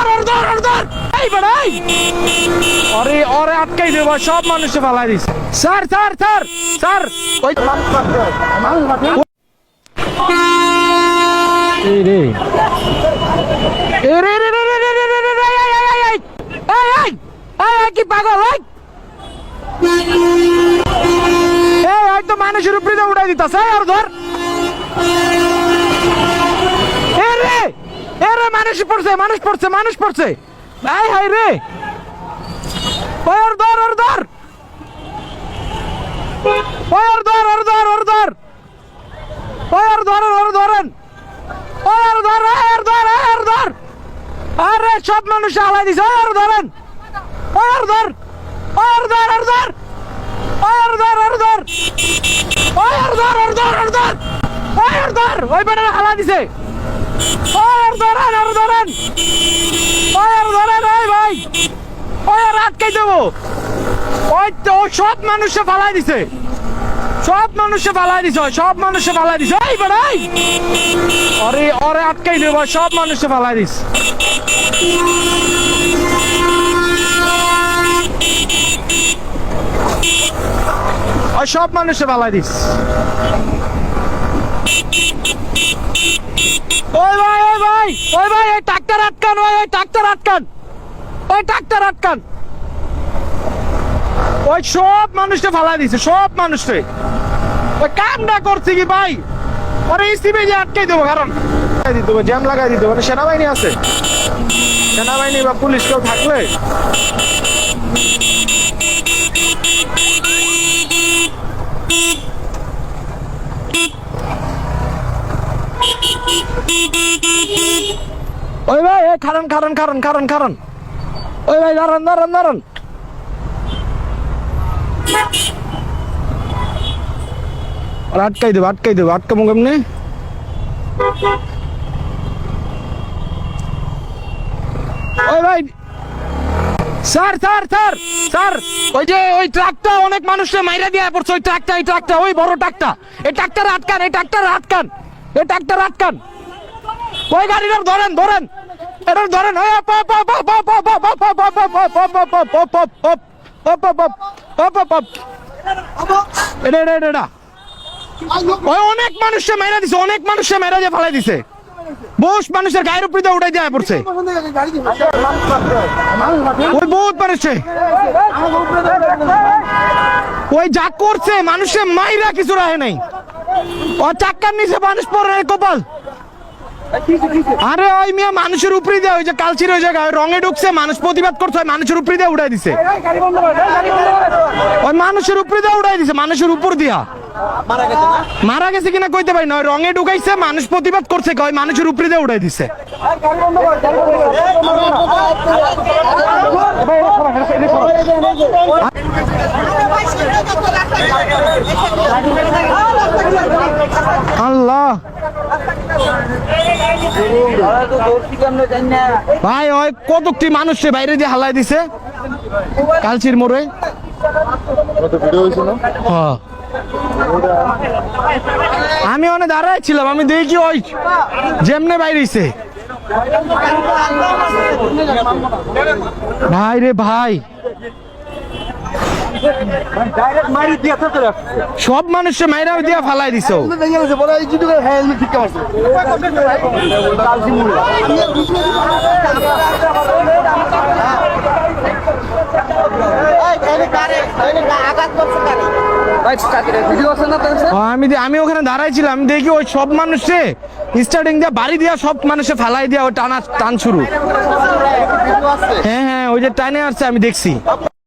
ধর, ওর ধর ওর ধর। এই সব মানুষে ফালাই দিস স্যার স্যার স্যার রে। রে রে রে রে রে রে কি পাগল, এই। এই হয়তো মানুষের উপরে উঠাই দিতাছে আর ধর। এ রে মানুষ পড়ছে মানুষ পড়ছে মানুষ পড়ছে এই হাই রে ওর ধর ওর ধর ওর ধর ওর ধর ওর ধর ওর ধর ওর ধরেন ওর ধর ওর ধর ওর ধর আরে সব মানুষ আলাই দিছে ওর ধরেন ওর ধর ওর ধর ওর ধর ওর ধর ওর ধর ওর ধর ওর ধর ওর ধর ওর ধর ওই বেটা হালা দিছে ওর ধরেন ওর ধরেন। ওর ধরেন ভাই। ওই ওর আটকাই দেবো। ওই তো সব মানুষে ফালাই দিছে। সব মানুষে ফালাই দিছে সব মানুষে ফালাই দিছে। এই বেড়াই ওরে ওরে আটকাই দেবো সব মানুষে ফালাই দিস সব মানুষে ফালাই দিস ওই ভাই ওই ভাই ওই ভাই, এই ট্রাক্টর আটকান, ওই ওই ট্রাক্টর আটকান। ওই ট্রাক্টর আটকান। ওই সব মানুষকে ফালাই দিছে, সব মানুষকে। ওই কামটা করছে কি ভাই? ওরে ইসিবে যে আটকাই দেবো, কারণ দিতে হবে জ্যাম লাগাই দিতে মানে সেনাবাহিনী আছে। সেনাবাহিনী বা পুলিশ কেউ থাকলে ওই ভাই, এই খারান খারান খারান খারান ওই ভাই, দাঁড়ান দাঁড়ান দাঁড়ান। আটকাই দেবো আটকাই দেবো। আটকাবো কেমনি? ওই ভাই। স্যার স্যার স্যার স্যার, ওই যে, ওই ট্রাকটা অনেক মানুষের মাইরা দিয়ে পড়ছে। ওই ট্রাকটা এই ট্রাকটা, ওই বড় ট্রাকটা। এই ট্রাকটার আটকান, এই ট্রাকটার আটকান, এই ট্রাকটার আটকান। ওই গাড়িটার ধরেন ধরেন এটা ধরেন অনেক মানুষে দিছে অনেক ফেলাই দিছে বহুত মানুষের গায়ের উপরে দিয়ে উঠাই দেওয়া পড়ছে ওই বহুত মানুষে ওই যা করছে মানুষের মাইরা কিছু রাহে নাই ও চাক্কার নিচে মানুষ পড়ে কপাল আরে ওই মিয়া মানুষের উপরে দেয়, ওই যে কালচির ওই জায়গায় রঙে ঢুকছে, মানুষ প্রতিবাদ করছে মানুষের উপরে দিয়ে উঠাই দিছে। ওই মানুষের উপরে দিয়ে উঠাই দিছে, মানুষের উপর দিয়া। মারা গেছে কিনা কইতে পারি না রঙে ঢুকাইছে, মানুষ প্রতিবাদ করছে, কয় মানুষের উপরে দিয়ে উঠাই দিছে। আল্লাহ। ভাই, ওই কতকটি মানুষে বাইরে দিয়ে হালাই দিছে? কালচির মোড়ে। হ্যাঁ। আমি অনেক দাঁড়ায় ছিলাম, আমি দেখি ওই যেমনে বাইরেছে। ভাই রে ভাই সব মানুষে মাইরা দিয়া ফালাই দিছো। আমি দে- আমি ওখানে দাঁড়াইছিলাম দেখি ওই সব মানুষে স্টার্টিং দিয়ে বাড়ি দিয়া সব মানুষে ফালাই দিয়া ওই টানা টান শুরু। হ্যাঁ হ্যাঁ ওই যে টানে আসছে আমি দেখছি।